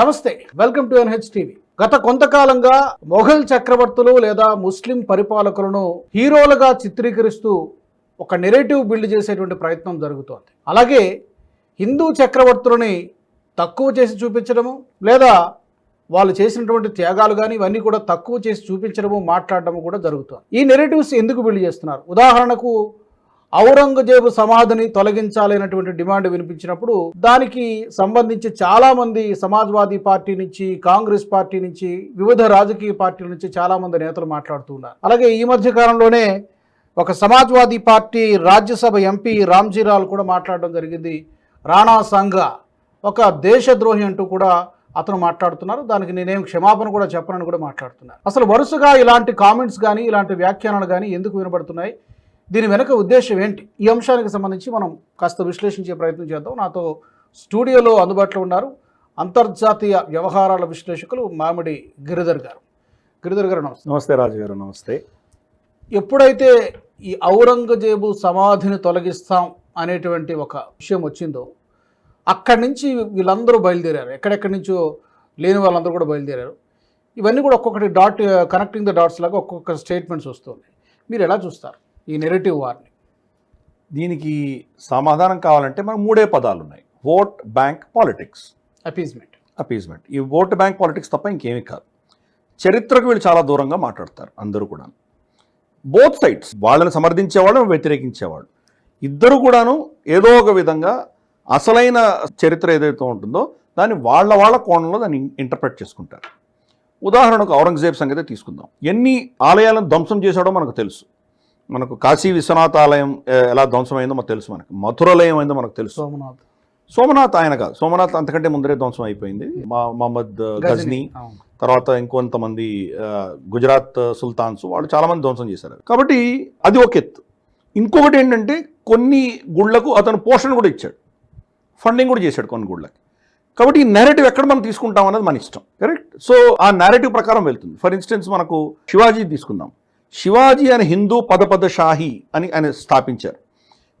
నమస్తే welcome to NH TV. గత కొంతకాలంగా మొఘల్ చక్రవర్తులు లేదా ముస్లిం పరిపాలకులను హీరోలుగా చిత్రీకరిస్తూ ఒక నెరేటివ్ బిల్డ్ చేసేటువంటి ప్రయత్నం జరుగుతోంది. అలాగే హిందూ చక్రవర్తులని తక్కువ చేసి చూపించడము లేదా వాళ్ళు చేసినటువంటి త్యాగాలు కానీ ఇవన్నీ కూడా తక్కువ చేసి చూపించడము మాట్లాడడము కూడా జరుగుతుంది. ఈ నెరేటివ్స్ ఎందుకు బిల్డ్ చేస్తున్నారు? ఉదాహరణకు ఔరంగజేబు సమాధిని తొలగించాలనేటువంటి డిమాండ్ వినిపించినప్పుడు దానికి సంబంధించి చాలా మంది సమాజ్వాదీ పార్టీ నుంచి కాంగ్రెస్ పార్టీ నుంచి వివిధ రాజకీయ పార్టీల నుంచి చాలా మంది నేతలు మాట్లాడుతూ ఉన్నారు. అలాగే ఈ మధ్య కాలంలోనే ఒక సమాజ్వాదీ పార్టీ రాజ్యసభ ఎంపీ రామ్జీరాల్ కూడా మాట్లాడడం జరిగింది. రాణా సంఘ ఒక దేశద్రోహి అంటూ కూడా అతను మాట్లాడుతున్నారు. దానికి నేనేం క్షమాపణ కూడా చెప్పనని కూడా మాట్లాడుతున్నారు. అసలు వరుసగా ఇలాంటి కామెంట్స్ కానీ ఇలాంటి వ్యాఖ్యానాలు కానీ ఎందుకు వినబడుతున్నాయి? దీని వెనక ఉద్దేశం ఏంటి? ఈ అంశానికి సంబంధించి మనం కాస్త విశ్లేషించే ప్రయత్నం చేద్దాం. నాతో స్టూడియోలో అందుబాటులో ఉన్నారు అంతర్జాతీయ వ్యవహారాల విశ్లేషకులు మామిడి గిరిధర్ గారు. గిరిధర్ గారు నమస్తే. నమస్తే రాజు గారు నమస్తే. ఎప్పుడైతే ఈ ఔరంగజేబు సమాధిని తొలగిస్తాం అనేటువంటి ఒక విషయం వచ్చిందో అక్కడి నుంచి వీళ్ళందరూ బయలుదేరారు. ఎక్కడెక్కడి నుంచో లేని వాళ్ళందరూ కూడా బయలుదేరారు. ఇవన్నీ కూడా ఒక్కొక్కటి డాట్ కనెక్టింగ్ ద డాట్స్ లాగా ఒక్కొక్క స్టేట్మెంట్స్ వస్తుంది మీరు ఎలా చూస్తారు? ఈ నెరేటివ్ వార్ని దీనికి సమాధానం కావాలంటే మనకు మూడే పదాలు ఉన్నాయి vote bank politics appeasement appeasement ఈ ఓట్ బ్యాంక్ పాలిటిక్స్ తప్ప ఇంకేమీ కాదు. చరిత్రకు వీళ్ళు చాలా దూరంగా మాట్లాడతారు అందరూ కూడా బోత్ సైడ్స్ వాళ్ళని సమర్థించేవాళ్ళు వ్యతిరేకించేవాళ్ళు. ఇద్దరు కూడాను ఏదో ఒక విధంగా అసలైన చరిత్ర ఏదైతే ఉంటుందో దాన్ని వాళ్ళ వాళ్ళ కోణంలో దాన్ని ఇంటర్ప్రెట్ చేసుకుంటారు. ఉదాహరణకు ఔరంగజేబ్ సంగతే తీసుకుందాం. ఎన్ని ఆలయాలను ధ్వంసం చేశాడో మనకు తెలుసు. మనకు కాశీ విశ్వనాథ ఆలయం ఎలా ధ్వంసమైందో మనకు తెలుసు మనకు. మథురాలయం అయిందో మనకు తెలుసు. సోమనాథ్. సోమనాథ్ ఆయన కాదు. సోమనాథ్ అంతకంటే ముందరే ధ్వంసం అయిపోయింది. మా మహమ్మద్ గజ్నీ. తర్వాత ఇంకొంతమంది గుజరాత్ సుల్తాన్స్ వాళ్ళు చాలా మంది ధ్వంసం చేశారు. కాబట్టి అది ఒక ఎత్తు. ఇంకొకటి ఏంటంటే కొన్ని గుళ్ళకు అతను పోషణ కూడా ఇచ్చాడు. ఫండింగ్ కూడా చేశాడు కొన్ని గుళ్ళకి. కాబట్టి ఈ నెరేటివ్ ఎక్కడ మనం తీసుకుంటాం అనేది మన ఇష్టం. కరెక్ట్ సో ఆ నెరేటివ్ ప్రకారం వెళ్తుంది. ఫర్ ఇన్స్టెన్స్ మనకు శివాజీ తీసుకుందాం. శివాజీ అనే హిందూ పదపద షాహి అని ఆయన స్థాపించారు.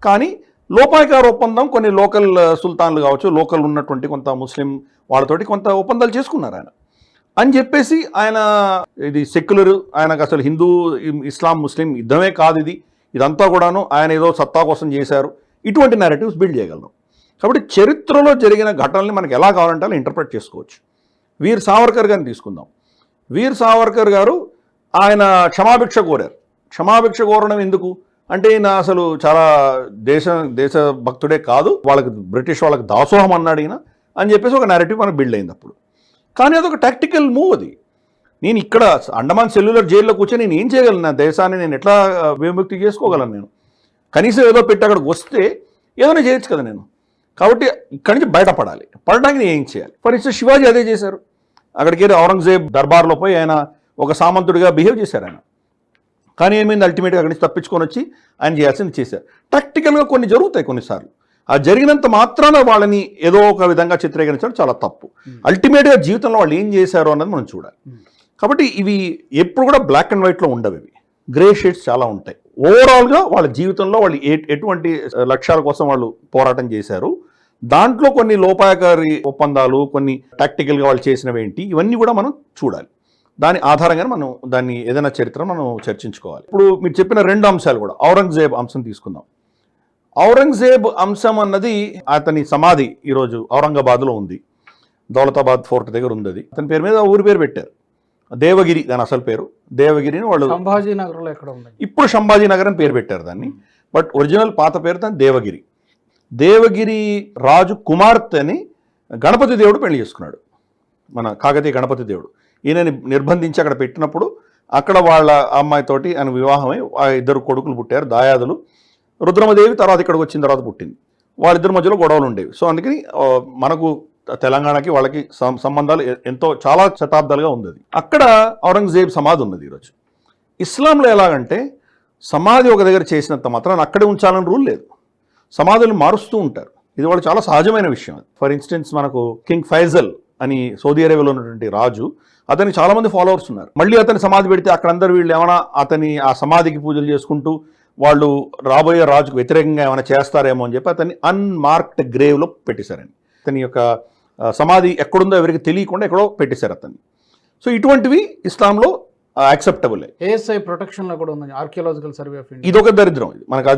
కానీ లోపాయికార్ ఒప్పందం కొన్ని లోకల్ సుల్తాన్లు కావచ్చు లోకల్ ఉన్నటువంటి కొంత ముస్లిం వాళ్ళతోటి కొంత ఒప్పందాలు చేసుకున్నారు ఆయన. అని చెప్పేసి ఆయన ఇది సెక్యులర్ ఆయనకు అసలు హిందూ ఇస్లాం ముస్లిం యుద్ధమే కాదు ఇది. ఇదంతా కూడాను ఆయన ఏదో సత్తా కోసం చేశారు. ఇటువంటి నెరేటివ్స్ బిల్డ్ చేయగలం కాబట్టి చరిత్రలో జరిగిన ఘటనల్ని మనకి ఎలా కావాలంటే అలా ఇంటర్ప్రెట్ చేసుకోవచ్చు. వీర్ సావర్కర్ గారిని తీసుకుందాం. వీర్ సావర్కర్ గారు ఆయన క్షమాభిక్ష కోరారు. క్షమాభిక్ష కోరడం ఎందుకు? అంటే ఈయన అసలు చాలా దేశ దేశ భక్తుడే కాదు వాళ్ళకి బ్రిటిష్ వాళ్ళకి దాసోహం అన్నాడు ఈయన అని చెప్పేసి ఒక నెరేటివ్ మనకు బిల్డ్ అయింది అప్పుడు. కానీ అదొక టాక్టికల్ మూవ్ అది. నేను ఇక్కడ అండమాన్ సెల్యులర్ జైల్లో కూర్చొని నేను ఏం చేయగలను? నా దేశాన్ని నేను ఎట్లా విముక్తి చేసుకోగలను నేను? కనీసం ఏదో పెట్టి అక్కడికి వస్తే ఏదైనా చేయొచ్చు కదా నేను? కాబట్టి ఇక్కడి నుంచి బయటపడాలి. పడడానికి నేను ఏం చేయాలి? ఫర్ ఇన్స్టెన్స్ శివాజీ అదే చేశారు. అక్కడికి వెళ్ళి ఔరంగజేబ్ దర్బార్లో పోయి ఆయన ఒక సామంతుడిగా బిహేవ్ చేశారు ఆయన. కానీ ఏమైంది అల్టిమేట్గా అక్కడి నుంచి తప్పించుకొని వచ్చి ఆయన చేయాల్సింది చేశారు. ప్రాక్టికల్గా కొన్ని జరుగుతాయి కొన్నిసార్లు. ఆ జరిగినంత మాత్రాన వాళ్ళని ఏదో ఒక విధంగా చిత్రీకరించడం చాలా తప్పు. అల్టిమేట్గా జీవితంలో వాళ్ళు ఏం చేశారు అన్నది మనం చూడాలి. కాబట్టి ఇవి ఎప్పుడు కూడా బ్లాక్ అండ్ వైట్లో ఉండవు ఇవి. గ్రే షేడ్స్ చాలా ఉంటాయి. ఓవరాల్గా వాళ్ళ జీవితంలో వాళ్ళు ఏ- ఎటువంటి లక్ష్యాల కోసం వాళ్ళు పోరాటం చేశారు. దాంట్లో కొన్ని లోపాయకారి ఒప్పందాలు కొన్ని టాక్టికల్గా వాళ్ళు చేసినవి ఏంటి ఇవన్నీ కూడా మనం చూడాలి. దాని ఆధారంగానే మనం దాన్ని ఏదైనా చరిత్ర మనం చర్చించుకోవాలి. ఇప్పుడు మీరు చెప్పిన రెండు అంశాలు కూడా ఔరంగజేబ్ అంశం తీసుకుందాం. ఔరంగజేబ్ అంశం అన్నది అతని సమాధి ఈరోజు ఔరంగాబాద్లో ఉంది. దౌలతాబాద్ ఫోర్ట్ దగ్గర ఉంది అది అతని పేరు మీద ఊరి పేరు పెట్టారు. దేవగిరి దాని అసలు పేరు. దేవగిరిని వాళ్ళు సంభాజీ నగర్లో ఎక్కడ ఉంది. ఇప్పుడు సంభాజీ నగర్ అని పేరు పెట్టారు దాన్ని. బట్ ఒరిజినల్ పాత పేరు దాని దేవగిరి. దేవగిరి రాజు కుమార్తెని గణపతి దేవుడు పెళ్ళి చేసుకున్నాడు. మన కాకతీయ గణపతి దేవుడు. ఈయనని నిర్బంధించి అక్కడ పెట్టినప్పుడు అక్కడ వాళ్ళ అమ్మాయితోటి ఆయన వివాహమై ఆ ఇద్దరు కొడుకులు పుట్టారు దాయాదులు. రుద్రమదేవి తర్వాత ఇక్కడికి వచ్చిన తర్వాత పుట్టింది. వాళ్ళిద్దరి మధ్యలో గొడవలు ఉండేవి. సో అందుకని మనకు తెలంగాణకి వాళ్ళకి సం- సంబంధాలు ఎంతో చాలా శతాబ్దాలుగా ఉంది అక్కడ ఔరంగజేబ్ సమాధి ఉన్నది ఈరోజు. ఇస్లాంలో ఎలాగంటే సమాధి ఒక దగ్గర చేసినంత మాత్రం అక్కడే ఉంచాలని రూల్ లేదు. సమాధులు మారుస్తూ ఉంటారు. ఇది వాళ్ళు చాలా సహజమైన విషయం ఫర్ ఇన్స్టెన్స్ మనకు కింగ్ ఫైజల్ అని సౌదీ అరేబియాలో ఉన్నటువంటి రాజు అతనికి చాలా మంది ఫాలోవర్స్ ఉన్నారు. మళ్ళీ అతని సమాధి పెడితే అక్కడ అందరు వీళ్ళు ఏమైనా అతని ఆ సమాధికి పూజలు చేసుకుంటూ వాళ్ళు రాబోయే రాజుకు వ్యతిరేకంగా ఏమైనా చేస్తారేమో అని చెప్పి అతన్ని అన్మార్క్డ్ గ్రేవ్లో పెట్టేశారండి. అతని యొక్క సమాధి ఎక్కడుందో ఎవరికి తెలియకుండా ఎక్కడో పెట్టేశారు అతన్ని. సో ఇటువంటివి ఇస్లాంలో యాక్సెప్టబుల్ ఏఎస్ఐ ప్రొటెక్షన్లో కూడా ఉంది ఆర్కియాలజికల్ సర్వే ఆఫ్ ఇండియా ఇదొక దరిద్రం ఇది. మనకు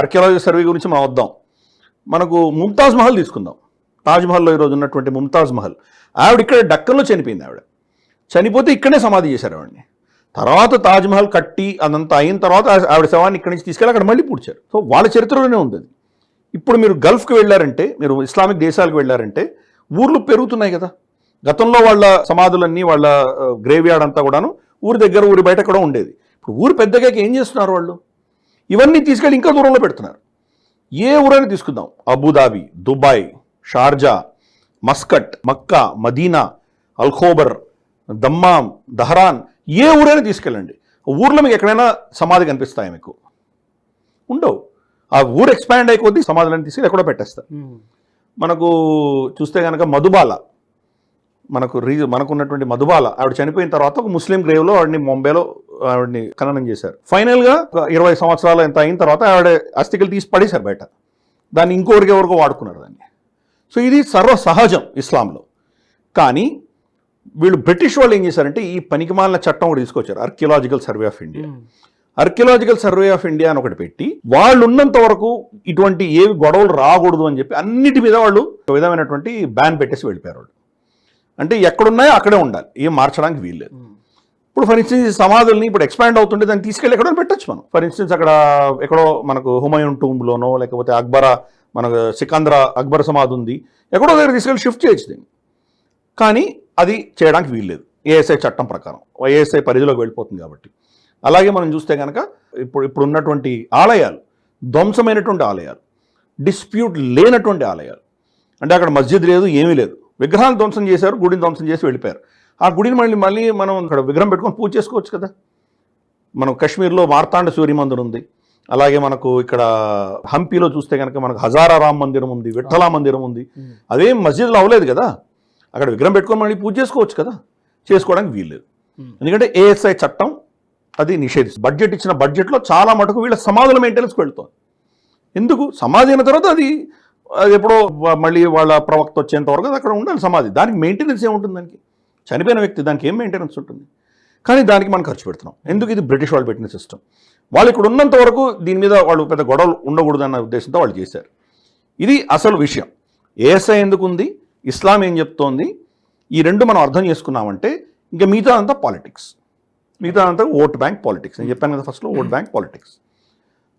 ఆర్కియాలజీ సర్వే గురించి మనం వద్దాం. మనకు ముంతాజ్ మహల్ తీసుకుందాం. తాజ్ మహల్లో ఈరోజు ఉన్నటువంటి ముంతాజ్ మహల్ ఆవిడ ఇక్కడ డక్కన్లో చనిపోయింది ఆవిడ. చనిపోతే ఇక్కడే సమాధి చేశారు ఆవిడని. తర్వాత తాజ్మహల్ కట్టి అదంతా అయిన తర్వాత ఆవిడ శవాన్ని ఇక్కడి నుంచి తీసుకెళ్ళి అక్కడ మళ్ళీ పూడ్చారు. సో వాళ్ళ చరిత్రలోనే ఉంది ఇప్పుడు మీరు గల్ఫ్కి వెళ్ళారంటే మీరు ఇస్లామిక్ దేశాలకు వెళ్ళారంటే ఊర్లు పెరుగుతున్నాయి కదా. గతంలో వాళ్ళ సమాధులన్నీ వాళ్ళ గ్రేవ్ యార్డ్ అంతా కూడాను ఊరి దగ్గర ఊరి బయట కూడా ఉండేది. ఇప్పుడు ఊరు పెద్దగా ఏం చేస్తున్నారు వాళ్ళు? ఇవన్నీ తీసుకెళ్ళి ఇంకా దూరంలో పెడుతున్నారు. ఏ ఊరైనా తీసుకుందాం. Abu Dhabi Dubai Sharjah Muscat Mecca Medina Al Khobar Dammam Dhahran ఏ ఊరైనా తీసుకెళ్ళండి. ఊర్లో మీకు ఎక్కడైనా సమాధి కనిపిస్తాయి మీకు? ఉండవు. ఆ ఊరు ఎక్స్పాండ్ అయిపోద్ది సమాధులను తీసుకెళ్ళి ఎక్కడో పెట్టేస్తారు. మనకు చూస్తే కనుక మధుబాల మనకు రీ మనకున్నటువంటి మధుబాల ఆవిడ చనిపోయిన తర్వాత ఒక ముస్లిం గ్రేవ్లో ఆవిడని ముంబైలో ఆవిడని ఖననం చేశారు. ఫైనల్గా ఒక ఇరవై సంవత్సరాలు ఎంత అయిన తర్వాత ఆవిడ అస్థికలు తీసి పడేశారు బయట. దాన్ని ఇంకొకరికి ఎవరికో వాడుకున్నారు దాన్ని. సో ఇది సర్వ సహజం ఇస్లాంలో. కానీ వీళ్ళు బ్రిటిష్ వాళ్ళు ఏం చేశారంటే ఈ పనికిమాలిన చట్టం కూడా తీసుకొచ్చారు archaeological survey of India archaeological survey of India అని ఒకటి పెట్టి వాళ్ళు ఉన్నంత వరకు ఇటువంటి ఏవి గొడవలు రాకూడదు అని చెప్పి అన్నిటి మీద వాళ్ళు ఒక విధమైనటువంటి బ్యాన్ పెట్టేసి వెళ్ళిపోయారు వాళ్ళు. అంటే ఎక్కడున్నాయో అక్కడే ఉండాలి ఏం మార్చడానికి వీల్లేదు. ఇప్పుడు ఫర్ ఇన్స్టెన్స్ ఈ సమాధుల్ని ఇప్పుడు ఎక్స్పాండ్ అవుతుంటే దాన్ని తీసుకెళ్ళి ఎక్కడో పెట్టచ్చు మనం. ఫర్ ఇన్స్టెన్స్ అక్కడ ఎక్కడో మనకు హుమాయూన్ టూంబ్లోనో లేకపోతే అక్బర మనకు సికంద్ర అక్బర్ సమాధి ఉంది. ఎక్కడో దగ్గర తీసుకెళ్ళి షిఫ్ట్ చేయొచ్చు దీన్ని. కానీ అది చేయడానికి వీల్లేదు. ఏఎస్ఐ చట్టం ప్రకారం. ఏఎస్ఐ పరిధిలోకి వెళ్ళిపోతుంది కాబట్టి. అలాగే మనం చూస్తే కనుక ఇప్పుడు ఇప్పుడు ఉన్నటువంటి ఆలయాలు ధ్వంసమైనటువంటి ఆలయాలు డిస్ప్యూట్ లేనటువంటి ఆలయాలు అంటే అక్కడ మస్జిద్ లేదు ఏమీ లేదు. విగ్రహాలు ధ్వంసం చేశారు గుడిని ధ్వంసం చేసి వెళ్ళిపోయారు. ఆ గుడిని మళ్ళీ మళ్ళీ మనం అక్కడ విగ్రహం పెట్టుకొని పూజ చేసుకోవచ్చు కదా? మనం కాశ్మీర్లో మార్తాండ సూర్య మందిరం ఉంది. అలాగే మనకు ఇక్కడ హంపీలో చూస్తే కనుక మనకు హజారా రామ్ మందిరం ఉంది విఠలా మందిరం ఉంది. అదేం మస్జిద్లో అవ్వలేదు కదా? అక్కడ విగ్రహం పెట్టుకొని మళ్ళీ పూజ చేసుకోవచ్చు కదా. చేసుకోవడానికి వీల్లేదు. ఎందుకంటే ఏఎస్ఐ చట్టం అది నిషేధిస్తుంది. బడ్జెట్ ఇచ్చిన బడ్జెట్లో చాలా మటుకు వీళ్ళ సమాధుల మెయింటెనెన్స్కి వెళుతుంది ఎందుకు? సమాధి అయిన తర్వాత అది అది ఎప్పుడో మళ్ళీ వాళ్ళ ప్రవక్త వచ్చేంత వరకు అది అక్కడ ఉండాలి సమాధి. దానికి మెయింటెనెన్స్ ఏముంటుంది దానికి? చనిపోయిన వ్యక్తి దానికి ఏం మెయింటెనెన్స్ ఉంటుంది? కానీ దానికి మనం ఖర్చు పెడుతున్నాం. ఎందుకు? ఇది బ్రిటిష్ వాళ్ళు పెట్టిన సిస్టమ్ వాళ్ళు ఇక్కడ ఉన్నంత వరకు దీని మీద వాళ్ళు పెద్ద గొడవలు ఉండకూడదు అన్న ఉద్దేశంతో వాళ్ళు చేశారు. ఇది అసలు విషయం. ఏఎస్ఐ ఎందుకు ఉంది ఇస్లాం ఏం చెప్తోంది? ఈ రెండు మనం అర్థం చేసుకున్నామంటే ఇంకా మిగతా అంతా పాలిటిక్స్. మిగతా అంతా ఓట్ బ్యాంక్ పాలిటిక్స్. నేను చెప్పాను కదా ఫస్ట్లో ఓట్ బ్యాంక్ పాలిటిక్స్.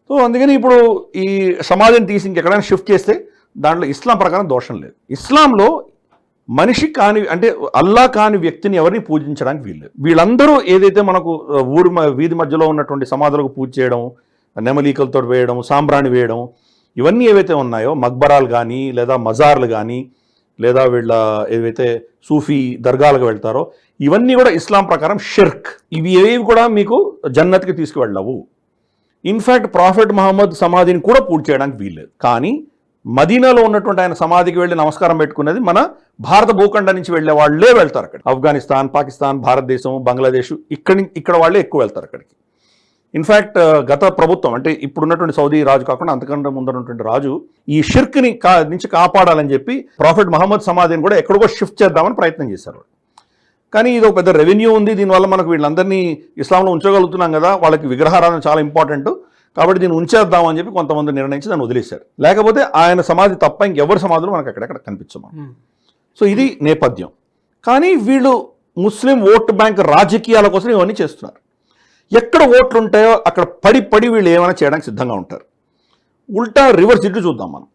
సో అందుకని ఇప్పుడు ఈ సమాజం తీసి ఇంకెక్కడైనా షిఫ్ట్ చేస్తే దాంట్లో ఇస్లాం ప్రకారం దోషం లేదు. ఇస్లాంలో మనిషి కాని అంటే అల్లా కాని వ్యక్తిని ఎవరిని పూజించడానికి వీల్లేదు. వీళ్ళందరూ ఏదైతే మనకు ఊరి వీధి మధ్యలో ఉన్నటువంటి సమాధులకు పూజ చేయడం నెమలీకలతో వేయడం సాంబ్రాణి వేయడం ఇవన్నీ ఏవైతే ఉన్నాయో మక్బరాలు కానీ లేదా మజార్లు కానీ లేదా వీళ్ళ ఏవైతే సూఫీ దర్గాలకు వెళ్తారో ఇవన్నీ కూడా ఇస్లాం ప్రకారం షిర్క్. ఇవి ఏవి కూడా మీకు జన్నత్కి తీసుకువెళ్ళవు. ఇన్ఫ్యాక్ట్ ప్రాఫెట్ మహమ్మద్ సమాధిని కూడా పూర్తి చేయడానికి వీల్లేదు. కానీ మదీనాలో ఉన్నటువంటి ఆయన సమాధికి వెళ్ళి నమస్కారం పెట్టుకునేది మన భారత భూఖండం నుంచి వెళ్ళే వాళ్ళే వెళ్తారు అక్కడ ఆఫ్ఘనిస్తాన్ పాకిస్తాన్ భారతదేశం బంగ్లాదేశ్ ఇక్కడి ఇక్కడ వాళ్ళే ఎక్కువ వెళ్తారు అక్కడికి. ఇన్ఫ్యాక్ట్ గత ప్రభుత్వం అంటే ఇప్పుడున్నటువంటి సౌదీ రాజు కాకుండా అంతకంటే ముందున్నటువంటి రాజు ఈ షిర్క్ని కా నుంచి కాపాడాలని చెప్పి ప్రాఫెట్ మహమ్మద్ సమాధిని కూడా ఎక్కడికో షిఫ్ట్ చేద్దామని ప్రయత్నం చేశారు. కానీ ఇది ఒక పెద్ద రెవెన్యూ ఉంది దీనివల్ల మనకు వీళ్ళందరినీ ఇస్లాంలో ఉంచగలుగుతున్నాం కదా వాళ్ళకి విగ్రహారాధన చాలా ఇంపార్టెంట్. కాబట్టి దీన్ని ఉంచేద్దాం అని చెప్పి కొంతమంది నిర్ణయించి దాన్ని వదిలేశారు. లేకపోతే ఆయన సమాధి తప్ప ఇంకెవరి సమాధులు మనకు అక్కడెక్కడ కనిపించము? సో ఇది నేపథ్యం. కానీ వీళ్ళు ముస్లిం ఓట్ బ్యాంక్ రాజకీయాల కోసం ఇవన్నీ చేస్తున్నారు. ఎక్కడ ఓట్లు ఉంటాయో అక్కడ పడి పడి వీళ్ళు ఏమైనా చేయడానికి సిద్ధంగా ఉంటారు. ఉల్టా రివర్స్ ఇటు చూద్దాం మనం.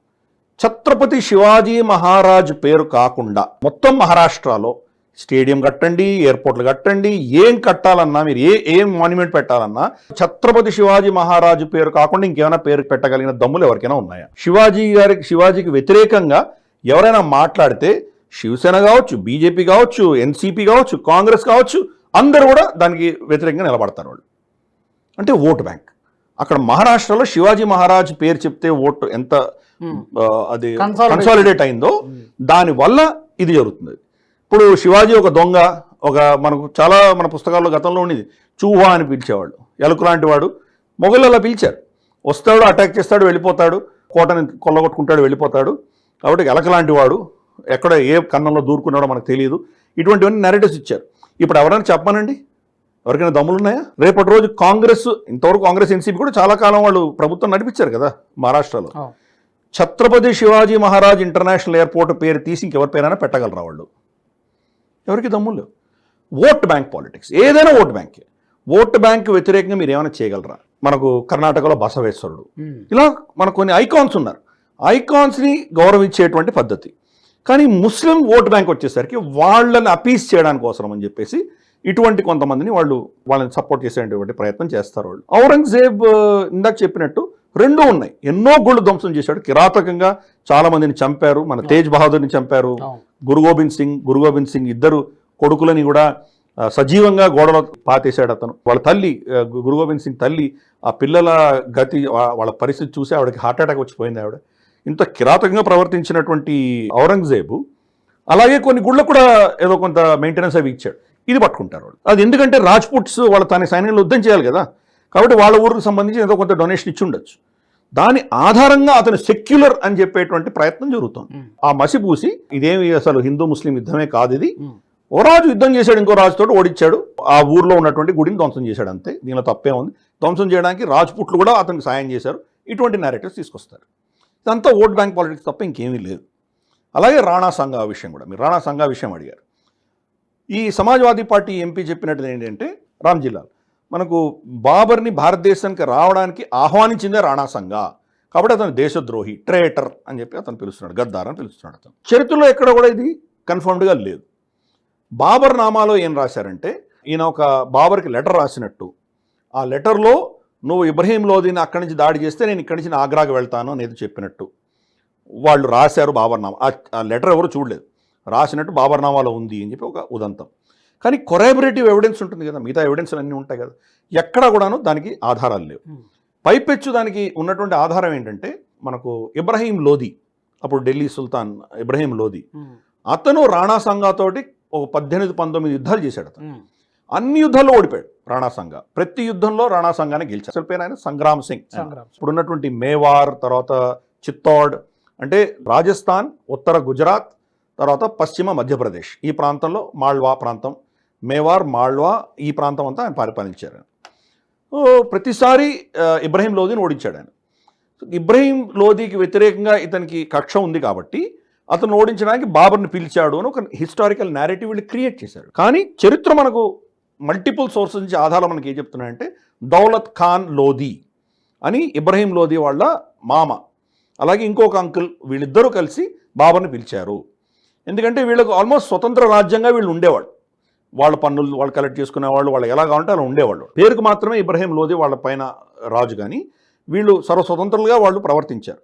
ఛత్రపతి శివాజీ మహారాజ్ పేరు కాకుండా మొత్తం మహారాష్ట్రలో స్టేడియం కట్టండి ఎయిర్పోర్ట్లు కట్టండి ఏం కట్టాలన్నా మీరు ఏ ఏం మాన్యుమెంట్ పెట్టాలన్నా ఛత్రపతి శివాజీ మహారాజు పేరు కాకుండా ఇంకేమైనా పేరు పెట్టగలిగిన దమ్ములు ఎవరికైనా ఉన్నాయా? శివాజీ గారికి శివాజీకి వ్యతిరేకంగా ఎవరైనా మాట్లాడితే శివసేన కావచ్చు బీజేపీ కావచ్చు ఎన్సీపీ కావచ్చు కాంగ్రెస్ కావచ్చు అందరూ కూడా దానికి వ్యతిరేకంగా నిలబడతారు వాళ్ళు. అంటే ఓటు బ్యాంక్. అక్కడ మహారాష్ట్రలో శివాజీ మహారాజ్ పేరు చెప్తే ఓటు ఎంత ఆ, అది. కన్సాలిడేట్ అయిందో దాని వల్ల ఇది జరుగుతుంది. ఇప్పుడు శివాజీ ఒక దొంగ ఒక మనకు చాలా మన పుస్తకాల్లో గతంలో ఉండేది. చూహా అని పిలిచేవాళ్ళు. ఎలుక లాంటి వాడు. మొఘలు అలా పిలిచారు. వస్తాడు అటాక్ చేస్తాడు వెళ్ళిపోతాడు. కోటని కొల్లగొట్టుకుంటాడు వెళ్ళిపోతాడు. కాబట్టి ఎలక లాంటి వాడు ఎక్కడ ఏ కన్నంలో దూరుకున్నాడో మనకు తెలియదు ఇటువంటివన్నీ నెరేటివ్స్ ఇచ్చారు. ఇప్పుడు ఎవరైనా చెప్పానండి ఎవరికైనా దమ్ములు ఉన్నాయా? రేపటి రోజు కాంగ్రెస్ ఇంతవరకు కాంగ్రెస్ ఎన్సీపీ కూడా చాలా కాలం వాళ్ళు ప్రభుత్వం నడిపించారు కదా మహారాష్ట్రలో. ఛత్రపతి శివాజీ మహారాజ్ ఇంటర్నేషనల్ ఎయిర్పోర్ట్ పేరు తీసి ఇంకెవరి పేరైనా పెట్టగలరా వాళ్ళు? ఎవరికి దమ్ములు లేవు. Vote bank politics. ఏదైనా ఓట్ బ్యాంకే. ఓట్ బ్యాంక్ వ్యతిరేకంగా మీరు ఏమైనా చేయగలరా? మనకు కర్ణాటకలో బసవేశ్వరుడు. ఇలా మనకు కొన్ని ఐకాన్స్ ఉన్నారు. ఐకాన్స్ని గౌరవించేటువంటి పద్ధతి. కానీ ముస్లిం ఓట్ బ్యాంక్ వచ్చేసరికి వాళ్ళని అపీస్ చేయడానికి అవసరం అని చెప్పేసి ఇటువంటి కొంతమందిని వాళ్ళు వాళ్ళని సపోర్ట్ చేసేటువంటి ప్రయత్నం చేస్తారు వాళ్ళు. ఔరంగజేబ్ ఇందాక చెప్పినట్టు రెండూ ఉన్నాయి. ఎన్నో గుళ్ళు ధ్వంసం చేశాడు. కిరాతకంగా చాలా మందిని చంపారు. మన తేజ్ బహదూర్ని చంపారు. గురు గోబింద్ సింగ్ గురు గోబింద్ సింగ్ ఇద్దరు కొడుకులని కూడా సజీవంగా గోడలో పాతేశాడు అతను. వాళ్ళ తల్లి గురు గోబింద్ సింగ్ తల్లి ఆ పిల్లల గతి వాళ్ళ పరిస్థితి చూసి ఆవిడకి హార్ట్ అటాక్ వచ్చిపోయింది ఆవిడ. ఇంత కిరాతకంగా ప్రవర్తించినటువంటి ఔరంగజేబు అలాగే కొన్ని గుళ్ళకు కూడా ఏదో కొంత మెయింటెనెన్స్ అవి ఇచ్చాడు. ఇది పట్టుకుంటారు వాళ్ళు. అది ఎందుకంటే రాజ్పుట్స్ వాళ్ళ తన సైన్యంలో యుద్ధం చేయాలి కదా. కాబట్టి వాళ్ళ ఊరికి సంబంధించి ఏదో కొంత డొనేషన్ ఇచ్చి ఉండొచ్చు. దాని ఆధారంగా అతను సెక్యులర్ అని చెప్పేటువంటి ప్రయత్నం జరుగుతుంది. ఆ మసిపూసి ఇదేమి అసలు హిందూ ముస్లిం యుద్ధమే కాదు ఇది. ఓ రాజు యుద్ధం చేశాడు ఇంకో రాజుతో ఓడించాడు ఆ ఊర్లో ఉన్నటువంటి గుడిని ధ్వంసం చేశాడు అంతే. దీనిలో తప్పే ఉంది ధ్వంసం చేయడానికి రాజ్పుట్లు కూడా అతనికి సాయం చేశారు. ఇటువంటి నేరేటివ్స్ తీసుకొస్తారు. ఇదంతా ఓట్ బ్యాంక్ పాలిటిక్స్ తప్ప ఇంకేమీ లేదు. అలాగే రాణా సంఘ విషయం కూడా. మీరు రాణా సంఘ విషయం అడిగారు. ఈ సమాజ్వాదీ పార్టీ ఎంపీ చెప్పినట్టు ఏంటంటే రామ్ జిల్లాల్ మనకు బాబర్ని భారతదేశానికి రావడానికి ఆహ్వానించిందే రాణా సంఘ. కాబట్టి అతను దేశద్రోహి ట్రేటర్ అని చెప్పి అతను పిలుస్తున్నాడు గద్దార్ అని పిలుస్తున్నాడు అతను. చరిత్రలో ఎక్కడ కూడా ఇది కన్ఫర్మ్డ్గా లేదు. బాబర్ నామాలో ఏం రాశారంటే ఈయన ఒక బాబర్కి లెటర్ రాసినట్టు. ఆ లెటర్లో నువ్వు ఇబ్రహీం లోదీని అక్కడి నుంచి దాడి చేస్తే నేను ఇక్కడి నుంచి ఆగ్రాకి వెళ్తాను అనేది చెప్పినట్టు. వాళ్ళు రాశారు బాబర్నామా. ఆ- లెటర్ ఎవరు చూడలేదు. రాసినట్టు బాబర్నామాలో ఉంది అని చెప్పి ఒక ఉదంతం. కానీ కొరాబరేటివ్ ఎవిడెన్స్ ఉంటుంది కదా మిగతా ఎవిడెన్స్ అన్నీ ఉంటాయి కదా. ఎక్కడ కూడాను దానికి ఆధారాలు లేవు. పైపెచ్చు దానికి ఉన్నటువంటి ఆధారం ఏంటంటే మనకు ఇబ్రహీం లోధి అప్పుడు ఢిల్లీ సుల్తాన్ ఇబ్రహీం లోధి ఉమ్. అతను రాణా సంఘతోటి ఒక పద్దెనిమిది పంతొమ్మిది యుద్ధాలు చేశాడు అతను. అన్ని యుద్ధాల్లో ఓడిపోయాడు. రాణా సంఘ. ప్రతి యుద్ధంలో రాణా సంఘాన్ని గెలిచాడు అసలు పేరు ఆయన సంగ్రామ్ సింగ్. సంగ్రామ్. ఇప్పుడు ఉన్నటువంటి మేవార్ తర్వాత చిత్తోడ్ అంటే రాజస్థాన్ ఉత్తర గుజరాత్ తర్వాత పశ్చిమ మధ్యప్రదేశ్. ఈ ప్రాంతంలో మాళ్వా ప్రాంతం మేవార్ మాళ్వా ఈ ప్రాంతం అంతా ఆయన పరిపాలించారు. ప్రతిసారి ఇబ్రహీం లోదీని ఓడించాడు ఆయన. ఇబ్రహీం లోదీకి వ్యతిరేకంగా ఇతనికి కక్ష ఉంది కాబట్టి అతను ఓడించడానికి బాబర్ని పిలిచాడు అని ఒక హిస్టారికల్ నేరేటివ్ వీళ్ళు క్రియేట్ చేశారు. కానీ చరిత్ర మనకు మల్టిపుల్ సోర్సెస్ నుంచి ఆధారాలు మనకి ఏం చెప్తున్నాయంటే దౌలత్ ఖాన్ లోధీ అని ఇబ్రహీం లోధీ వాళ్ళ మామ. అలాగే ఇంకొక అంకుల్ వీళ్ళిద్దరూ కలిసి బాబర్ని పిలిచారు. ఎందుకంటే వీళ్ళకు ఆల్మోస్ట్ స్వతంత్ర రాజ్యంగా వీళ్ళు ఉండేవాళ్ళు. వాళ్ళ పన్నులు వాళ్ళు కలెక్ట్ చేసుకునేవాళ్ళు వాళ్ళు ఎలా కావాలంటే అలా ఉండేవాళ్ళు. పేరుకు మాత్రమే ఇబ్రహీం లోధి వాళ్ళ పైన రాజు కానీ వీళ్ళు సర్వస్వతంత్రులుగా వాళ్ళు ప్రవర్తించారు.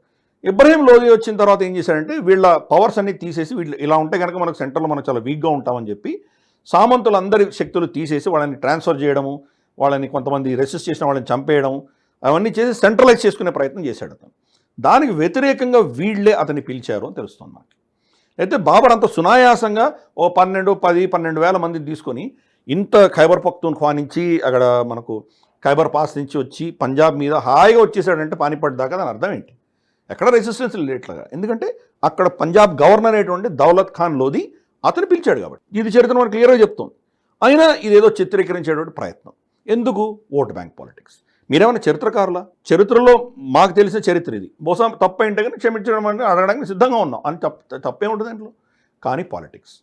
ఇబ్రహీం లోధి వచ్చిన తర్వాత ఏం చేశారంటే వీళ్ళ పవర్స్ అన్ని తీసేసి వీళ్ళు ఇలా ఉంటే కనుక మనకు సెంటర్లో మనం చాలా వీక్గా ఉంటామని చెప్పి సామంతులందరి శక్తులు తీసేసి వాళ్ళని ట్రాన్స్ఫర్ చేయడము వాళ్ళని కొంతమంది రెసిస్ట్ చేసిన వాళ్ళని చంపేయడం అవన్నీ చేసి సెంట్రలైజ్ చేసుకునే ప్రయత్నం చేశాడు అతను. దానికి వ్యతిరేకంగా వీళ్ళే అతన్ని పిలిచారు అని తెలుస్తుంది నాకు. అయితే బాబర్ అంత సునాయాసంగా ఓ పన్నెండు పది పన్నెండు వేల మందిని తీసుకొని ఇంత ఖైబర్ పఖ్తూన్ఖ్వా నుంచి అక్కడ మనకు ఖైబర్ పాస్ నుంచి వచ్చి పంజాబ్ మీద హాయిగా వచ్చేసాడంటే పానిపట్ దాకా దాని అర్థం ఏంటి? ఎక్కడ రెసిస్టెన్స్ లేట్లుగా ఎందుకంటే అక్కడ పంజాబ్ గవర్నర్ అయినటువంటి దౌలత్ ఖాన్ లోది అతను పిలిచాడు కాబట్టి. ఇది చరిత్ర మనకు క్లియర్గా చెప్తుంది. అయినా ఇదేదో చిత్రీకరించేటువంటి ప్రయత్నం. ఎందుకు? Vote bank politics. మీరేమైనా చరిత్రకారులా? చరిత్రలో మాకు తెలిసిన చరిత్ర ఇది. బహుశా తప్పు ఏంటో కానీ క్షమించడం అని అడగడానికి సిద్ధంగా ఉన్నాం. అని తప్ప తప్పే ఉంటుంది దాంట్లో? కానీ పాలిటిక్స్.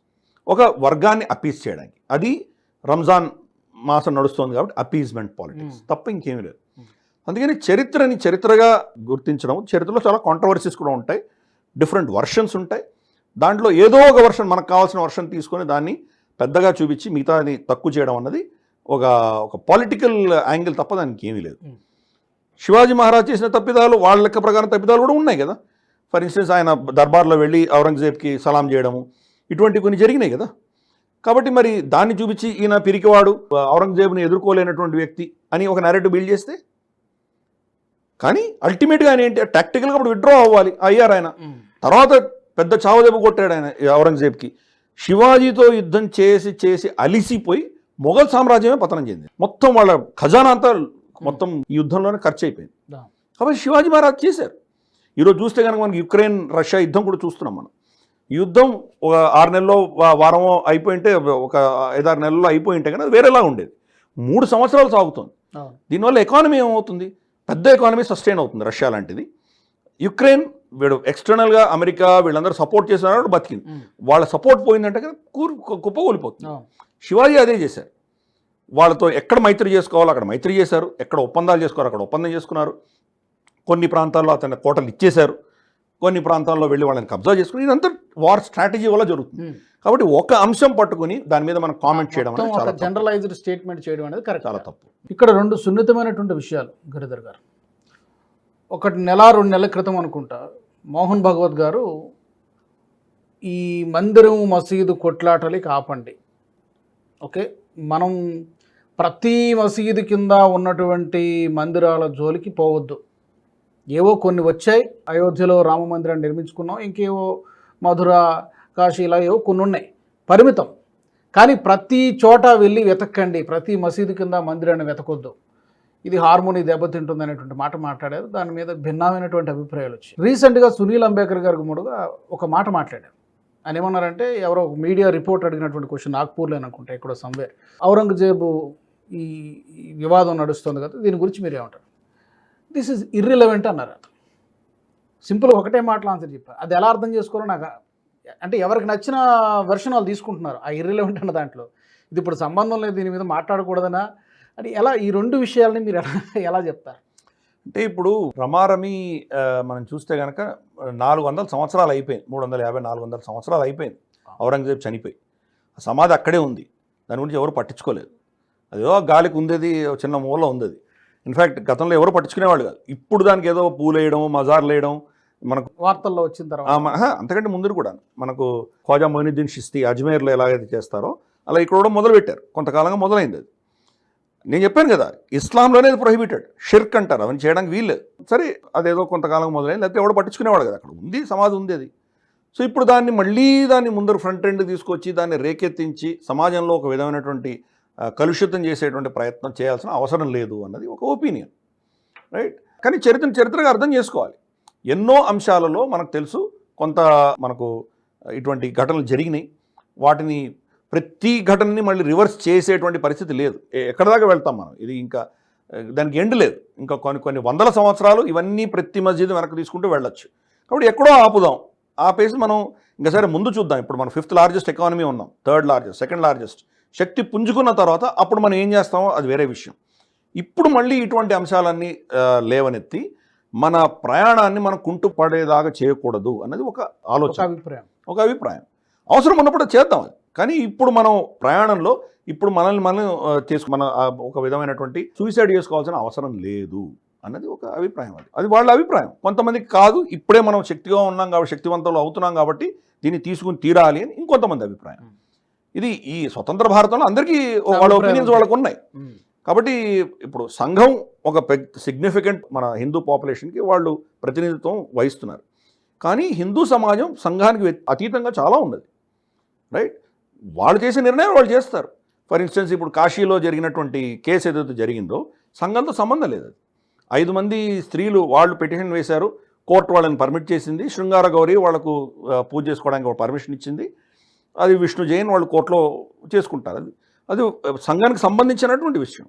ఒక వర్గాన్ని అపీస్ చేయడానికి. అది రంజాన్ మాసం నడుస్తుంది కాబట్టి అపీజ్మెంట్ పాలిటిక్స్. తప్ప ఇంకేమీ లేదు. అందుకని చరిత్రని చరిత్రగా గుర్తించడం చరిత్రలో చాలా కాంట్రవర్సీస్ కూడా ఉంటాయి. డిఫరెంట్ వర్షన్స్ ఉంటాయి. దాంట్లో ఏదో ఒక వర్షన్ మనకు కావాల్సిన వర్షన్ తీసుకొని దాన్ని పెద్దగా చూపించి మిగతాని తక్కువ చేయడం అన్నది ఒక ఒక పొలిటికల్ యాంగిల్ తప్ప దానికి ఏమీ లేదు. శివాజీ మహారాజ్ చేసిన తప్పిదాలు వాళ్ళ లెక్క ప్రకారం తప్పిదాలు కూడా ఉన్నాయి కదా. ఫర్ ఇన్స్టెన్స్ ఆయన దర్బార్లో వెళ్ళి ఔరంగజేబ్కి సలాం చేయడము ఇటువంటి కొన్ని జరిగినాయి కదా. కాబట్టి మరి దాన్ని చూపించి ఈయన పిరికివాడు ఔరంగజేబుని ఎదుర్కోలేనటువంటి వ్యక్తి అని ఒక నెరేటివ్ బిల్డ్ చేస్తే? కానీ అల్టిమేట్గా ఆయన ఏంటి టాక్టికల్గా అప్పుడు విత్డ్రా అవ్వాలి అయ్యారు ఆయన. తర్వాత పెద్ద చావుదెబ్బ కొట్టాడు ఆయన ఔరంగజేబ్కి. శివాజీతో యుద్ధం చేసి చేసి అలిసిపోయి మొఘల్ సామ్రాజ్యమే పతనం చెందింది. మొత్తం వాళ్ళ ఖజానా అంతా మొత్తం యుద్ధంలోనే ఖర్చు అయిపోయింది. కాబట్టి శివాజీ మహారాజ్ చేశారు. ఈరోజు చూస్తే కనుక మనకి యుక్రెయిన్ రష్యా యుద్ధం కూడా చూస్తున్నాం మనం. యుద్ధం ఒక ఆరు నెలల్లో వా- వారమో అయిపోయింటే ఒక ఐదారు నెలల్లో అయిపోయింటే కానీ అది వేరేలా ఉండేది. మూడు సంవత్సరాలు సాగుతుంది. దీనివల్ల ఎకానమీ ఏమవుతుంది? పెద్ద ఎకానమీ సస్టైన్ అవుతుంది రష్యా లాంటిది. యుక్రెయిన్ వీడు ఎక్స్టర్నల్గా అమెరికా వీళ్ళందరూ సపోర్ట్ చేస్తున్నారు బతికింది. వాళ్ళ సపోర్ట్ పోయిందంటే కదా కూరు కుప్పకూలిపోతుంది అవును శివాజీ అదే చేశారు. వాళ్ళతో ఎక్కడ మైత్రి చేసుకోవాలో అక్కడ మైత్రి చేశారు. ఎక్కడ ఒప్పందాలు చేసుకోవాలో అక్కడ ఒప్పందం చేసుకున్నారు. కొన్ని ప్రాంతాల్లో అతని కోటలు ఇచ్చేశారు. కొన్ని ప్రాంతాల్లో వెళ్ళి వాళ్ళని కబ్జా చేసుకుని ఇదంతా వార్ స్ట్రాటజీ వల్ల జరుగుతుంది. కాబట్టి ఒక అంశం పట్టుకుని దాని మీద మనం కామెంట్ చేయడం చాలా. జనరలైజ్డ్ స్టేట్మెంట్ చేయడం అనేది కరెక్ట్ చాలా తప్పు. ఇక్కడ రెండు సున్నితమైనటువంటి విషయాలు గిరిధర్ గారు. ఒకటి నెల రెండు నెలల క్రితం అనుకుంటా మోహన్ భగవత్ గారు ఈ మందిరం మసీదు కొట్లాటలకి ఆపండి ఓకే? మనం ప్రతి మసీదు కింద ఉన్నటువంటి మందిరాల జోలికి పోవద్దు. ఏవో కొన్ని వచ్చాయి. అయోధ్యలో రామ మందిరాన్ని నిర్మించుకున్నాం. ఇంకేవో మధుర కాశీ ఇలా ఏవో కొన్ని ఉన్నాయి. పరిమితం. కానీ ప్రతి చోట వెళ్ళి వెతకండి. ప్రతి మసీదు కింద మందిరాన్ని వెతకొద్దు. ఇది హార్మోని దెబ్బతింటుంది అనేటువంటి మాట మాట్లాడారు. దాని మీద భిన్నమైనటువంటి అభిప్రాయాలు వచ్చాయి. రీసెంట్గా సునీల్ అంబేద్కర్ గారికి గుమ్మడుగా ఒక మాట మాట్లాడారు. ఆయన ఏమన్నారంటే ఎవరో ఒక మీడియా రిపోర్ట్ అడిగినటువంటి క్వశ్చన్ నాగ్పూర్లో అనుకుంటా ఎక్కడో సంవేర్ ఔరంగజేబు ఈ వివాదం నడుస్తుంది కదా దీని గురించి మీరు ఏమంటారు? దిస్ ఇస్ ఇర్రిలవెంట్ అన్నారు సింపుల్ ఒకటే మాటలు ఆన్సర్ చెప్పారు. అది ఎలా అర్థం చేసుకోవాలో నాకు అంటే ఎవరికి నచ్చిన వెర్షన్ వాళ్ళు తీసుకుంటున్నారు. ఆ ఇర్రిలవెంట్ అన్న దాంట్లో. ఇది ఇప్పుడు సంబంధం లేదు దీని మీద మాట్లాడకూడదనా అని ఎలా ఈ రెండు విషయాలని మీరు ఎలా ఎలా చెప్తారు? అంటే ఇప్పుడు రమారమి మనం చూస్తే కనుక నాలుగు వందల సంవత్సరాలు అయిపోయింది. మూడు వందల యాభై నాలుగు వందల సంవత్సరాలు అయిపోయింది. ఔరంగజేబ్ చనిపోయి. ఆ సమాధి అక్కడే ఉంది. దాని గురించి ఎవరు పట్టించుకోలేదు. అదేదో గాలికి ఉండేది ఓ చిన్న మూల ఉంది అది ఇన్ఫ్యాక్ట్ గతంలో ఎవరు పట్టించుకునేవాళ్ళు కాదు. ఇప్పుడు దానికి ఏదో పూలు వేయడం మజార్లు వేయడం మనకు వార్తల్లో వచ్చిన తర్వాత. అంతకంటే ముందు కూడా మనకు ఖవాజా మొయినుద్దీన్ షిస్తి అజ్మేర్లో ఎలాగైతే చేస్తారో అలా ఇక్కడ కూడా మొదలుపెట్టారు. కొంతకాలంగా మొదలైంది అది. నేను చెప్పాను కదా ఇస్లాంలోనే అది ప్రొహిబిటెడ్ షిర్క్ అంటారు అవన్నీ చేయడానికి వీల్లేదు. సరే అదేదో కొంతకాలం మొదలైంది లేకపోతే ఎవడో పట్టించుకునేవాడు కదా అక్కడ ఉంది సమాధి ఉంది అది. సో ఇప్పుడు దాన్ని మళ్ళీ దాన్ని ముందర ఫ్రంట్ ఎండ్ తీసుకొచ్చి దాన్ని రేకెత్తించి సమాజంలో ఒక విధమైనటువంటి కలుషితం చేసేటువంటి ప్రయత్నం చేయాల్సిన అవసరం లేదు అన్నది ఒక ఒపీనియన్ రైట్ కానీ చరిత్ర చరిత్రగా అర్థం చేసుకోవాలి. ఎన్నో అంశాలలో మనకు తెలుసు కొంత మనకు ఇటువంటి ఘటనలు జరిగినాయి. వాటిని ప్రతి ఘటనని మళ్ళీ రివర్స్ చేసేటువంటి పరిస్థితి లేదు. ఎక్కడ దాకా వెళ్తాం మనం? ఇది ఇంకా దానికి ఎండ్ లేదు. ఇంకా కొన్ని కొన్ని వందల సంవత్సరాలు ఇవన్నీ ప్రతి మస్జిద్ వెనక్కి తీసుకుంటూ వెళ్ళొచ్చు. కాబట్టి ఎక్కడో ఆపుదాం. ఆపేసి మనం ఇంకా సరే ముందు చూద్దాం. ఇప్పుడు మనం ఫిఫ్త్ లార్జెస్ట్ ఎకానమీ ఉన్నాం. Third largest second largest. శక్తి పుంజుకున్న తర్వాత అప్పుడు మనం ఏం చేస్తామో అది వేరే విషయం. ఇప్పుడు మళ్ళీ ఇటువంటి అంశాలన్నీ లేవనెత్తి మన ప్రయాణాన్ని మనం కుంటు పడేదాకా చేయకూడదు అన్నది ఒక ఆలోచన. అభిప్రాయం. ఒక అభిప్రాయం. అవసరం ఉన్నప్పుడు చేద్దాం అది. కానీ ఇప్పుడు మనం ప్రయాణంలో ఇప్పుడు మనల్ని మనం చేసుకు మన ఒక విధమైనటువంటి సూసైడ్ చేసుకోవాల్సిన అవసరం లేదు అన్నది ఒక అభిప్రాయం అది. అది వాళ్ళ అభిప్రాయం. కొంతమందికి కాదు ఇప్పుడే మనం శక్తిగా ఉన్నాం కాబట్టి శక్తివంతులు అవుతున్నాం కాబట్టి దీన్ని తీసుకుని తీరాలి అని ఇంకొంతమంది అభిప్రాయం. ఇది ఈ స్వతంత్ర భారతంలో అందరికీ వాళ్ళ ఒపీనియన్స్. వాళ్ళకు ఉన్నాయి. కాబట్టి ఇప్పుడు సంఘం ఒక పెద్ద సిగ్నిఫికెంట్ మన హిందూ పాపులేషన్కి వాళ్ళు ప్రతినిధిత్వం వహిస్తున్నారు. కానీ హిందూ సమాజం సంఘానికి అతీతంగా చాలా ఉన్నది. రైట్? వాళ్ళు చేసే నిర్ణయం వాళ్ళు చేస్తారు. ఫర్ ఇన్స్టెన్స్ ఇప్పుడు కాశీలో జరిగినటువంటి కేసు ఏదైతే జరిగిందో సంఘంతో సంబంధం లేదు అది. ఐదు మంది స్త్రీలు వాళ్ళు పిటిషన్ వేశారు కోర్టు వాళ్ళని పర్మిట్ చేసింది శృంగార గౌరి వాళ్ళకు పూజ చేసుకోవడానికి ఒక పర్మిషన్ ఇచ్చింది. అది విష్ణు జైన్ వాళ్ళు కోర్టులో చేసుకుంటారు అది. అది సంఘానికి సంబంధించినటువంటి విషయం.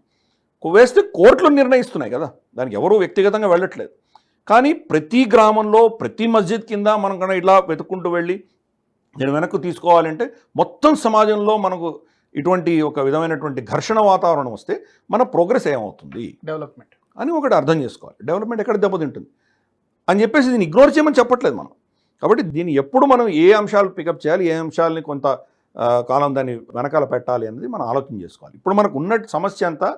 వేస్తే కోర్టులు నిర్ణయిస్తున్నాయి కదా దానికి ఎవరు వ్యక్తిగతంగా వెళ్ళట్లేదు. కానీ ప్రతి గ్రామంలో ప్రతి మస్జిద్ కింద మనం కన్నా ఇలా వెతుక్కుంటూ వెళ్ళి నేను వెనక్కు తీసుకోవాలంటే మొత్తం సమాజంలో మనకు ఇటువంటి ఒక విధమైనటువంటి ఘర్షణ వాతావరణం వస్తే మన ప్రోగ్రెస్ ఏమవుతుంది? డెవలప్మెంట్. అని ఒకటి అర్థం చేసుకోవాలి. డెవలప్మెంట్ ఎక్కడ దెబ్బతింటుంది? అని చెప్పేసి దీన్ని ఇగ్నోర్ చేయమని చెప్పట్లేదు మనం. కాబట్టి దీన్ని ఎప్పుడు మనం ఏ అంశాలు పికప్ చేయాలి ఏ అంశాలని కొంత కాలం దాన్ని వెనకాల పెట్టాలి అనేది మనం ఆలోచన చేసుకోవాలి. ఇప్పుడు మనకు ఉన్న సమస్య అంతా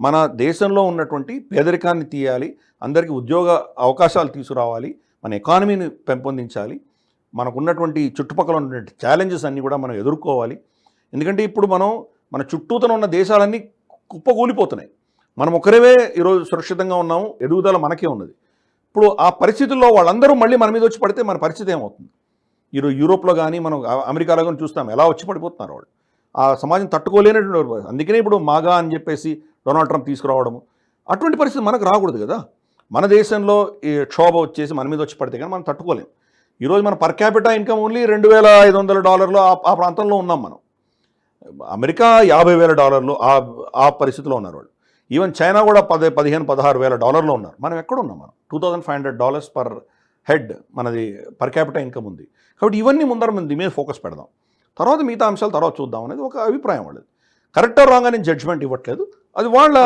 మన దేశంలో ఉన్నటువంటి పేదరికాన్ని తీయాలి అందరికీ ఉద్యోగ అవకాశాలు తీసుకురావాలి మన ఎకానమీని పెంపొందించాలి మనకున్నటువంటి చుట్టుపక్కల ఉన్నటువంటి ఛాలెంజెస్ అన్నీ కూడా మనం ఎదుర్కోవాలి. ఎందుకంటే ఇప్పుడు మనం మన చుట్టూతన ఉన్న దేశాలన్నీ కుప్పకూలిపోతున్నాయి. మనం ఒకరేవే ఈరోజు సురక్షితంగా ఉన్నాము ఎదుగుదల మనకే ఉన్నది. ఇప్పుడు ఆ పరిస్థితుల్లో వాళ్ళందరూ మళ్ళీ మన మీద వచ్చి పడితే మన పరిస్థితి ఏమవుతుంది? ఈరోజు యూరోప్లో కానీ మనం అమెరికాలో కానీ చూస్తాం ఎలా వచ్చి పడిపోతున్నారు వాళ్ళు? ఆ సమాజం తట్టుకోలేనటువంటి అందుకనే ఇప్పుడు మాగా అని చెప్పేసి డొనాల్డ్ ట్రంప్ తీసుకురావడము. అటువంటి పరిస్థితి మనకు రాకూడదు కదా. మన దేశంలో ఈ క్షోభ వచ్చేసి మన మీద వచ్చి పడితే కానీ మనం తట్టుకోలేము ఈరోజు మన పర్ క్యాపిటల్ ఇన్కమ్ ఓన్లీ రెండు వేల ఐదు వందల డాలర్లు ఆ ప్రాంతంలో ఉన్నాం మనం. అమెరికా యాభై వేల డాలర్లు ఆ ఆ పరిస్థితిలో ఉన్నారు వాళ్ళు. ఈవెన్ చైనా కూడా పది పదిహేను పదహారు వేల డాలర్లో ఉన్నారు. మనం ఎక్కడ ఉన్నాం మనం? Two thousand five hundred dollars per head మనది పర్ క్యాపిటల్ ఇన్కమ్ ఉంది. కాబట్టి ఇవన్నీ ముందర మనం దీని మీద ఫోకస్ పెడదాం. తర్వాత మిగతా అంశాలు తర్వాత చూద్దాం అనేది ఒక అభిప్రాయం వాళ్ళది. కరెక్ట్ రాంగ్ అని జడ్జ్మెంట్ ఇవ్వట్లేదు. అది వాళ్ళ